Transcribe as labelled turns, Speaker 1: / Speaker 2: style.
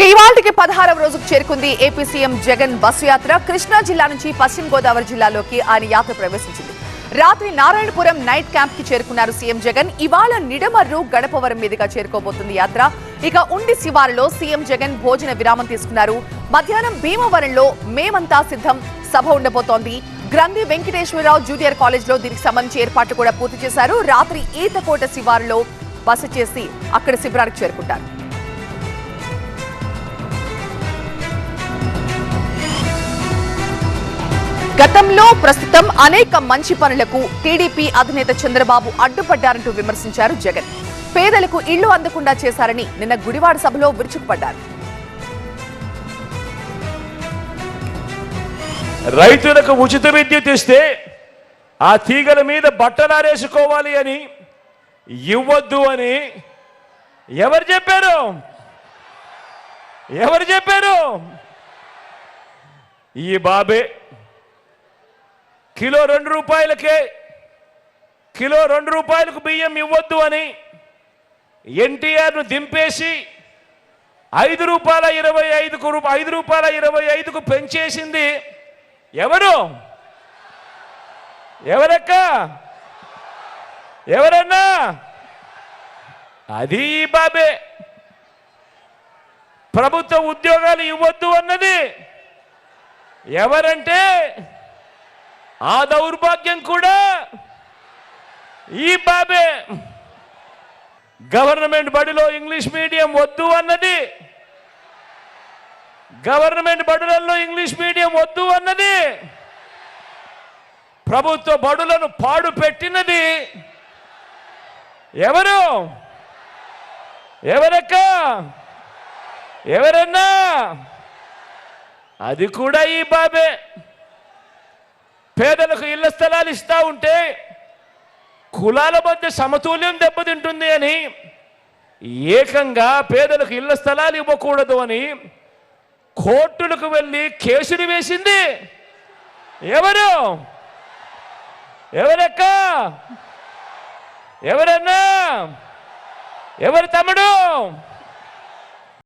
Speaker 1: ఇక ఇవాళకి పదహారవ రోజుకు చేరుకుంది ఏపీ సీఎం జగన్ బస్సు యాత్ర. కృష్ణా జిల్లా నుంచి పశ్చిమ గోదావరి జిల్లాలోకి ఆయన యాత్ర ప్రవేశించింది. రాత్రి నారాయణపురం నైట్ క్యాంప్కి చేరుకున్నారు సీఎం జగన్. ఇవాళ నిడమర్రు గడపవరం మీదుగా చేరుకోబోతుంది యాత్ర. ఇక ఉండి శివారులో సీఎం జగన్ భోజన విరామం తీసుకున్నారు. మధ్యాహ్నం భీమవరంలో మేమంతా సిద్ధం. సభ ఉండబోతోంది. గ్రంథి వెంకటేశ్వరరావు జూనియర్ కాలేజ్లో దీనికి సంబంధించి ఏర్పాట్లు కూడా పూర్తి చేశారు. రాత్రి ఈతకోట శివారులో బస చేసి అక్కడ శిబిరానికి చేరుకుంటారు. గతంలో ప్రస్తుతం అనేక మంచి పనులకు టీడీపీ అధినేత చంద్రబాబు అడ్డుపడ్డారంటూ విమర్శించారు జగన్. పేదలకు ఇళ్ళు అందకుండా చేశారని నిన్న గుడివాడ సభలో విరుచుకుపడ్డారు.
Speaker 2: రైతులకు ఉచిత విద్యుత్ ఇస్తే ఆ తీగల మీద బట్టలారేసుకోవాలి అని ఇవ్వద్దు అని ఎవరు చెప్పారు? ఎవరు చెప్పారు? ఈ బాబే కిలో రెండు రూపాయలకే కిలో రెండు రూపాయలకు బియ్యం ఇవ్వద్దు అని ఎన్టీఆర్ను దింపేసి ఐదు రూపాయల ఇరవై ఐదుకు రూప- ఐదు రూపాయల ఇరవై ఐదుకు పెంచేసింది ఎవరు? ఎవరక్క? ఎవరన్నా? అది బాబే. ప్రభుత్వ ఉద్యోగాలు ఇవ్వద్దు అన్నది ఎవరంటే ఆ దౌర్భాగ్యం కూడా ఈ బాబే. గవర్నమెంట్ బడిలో ఇంగ్లీష్ మీడియం వద్దు అన్నది. గవర్నమెంట్ బడులలో ఇంగ్లీష్ మీడియం వద్దు అన్నది. ప్రభుత్వ బడులను పాడు పెట్టినది. ఎవరు? ఎవరక్క? ఎవరన్నా? అది కూడా ఈ బాబే. పేదలకు ఇళ్ళ స్థలాలు ఇస్తా ఉంటే కులాల మధ్య సమతుల్యం దెబ్బతింటుంది అని ఏకంగా పేదలకు ఇళ్ళ స్థలాలు ఇవ్వకూడదు అని కోర్టులకు వెళ్ళి కేసులు వేసింది. ఎవరు? ఎవరక్క? ఎవరన్నా? ఎవరు తమ్ముడు?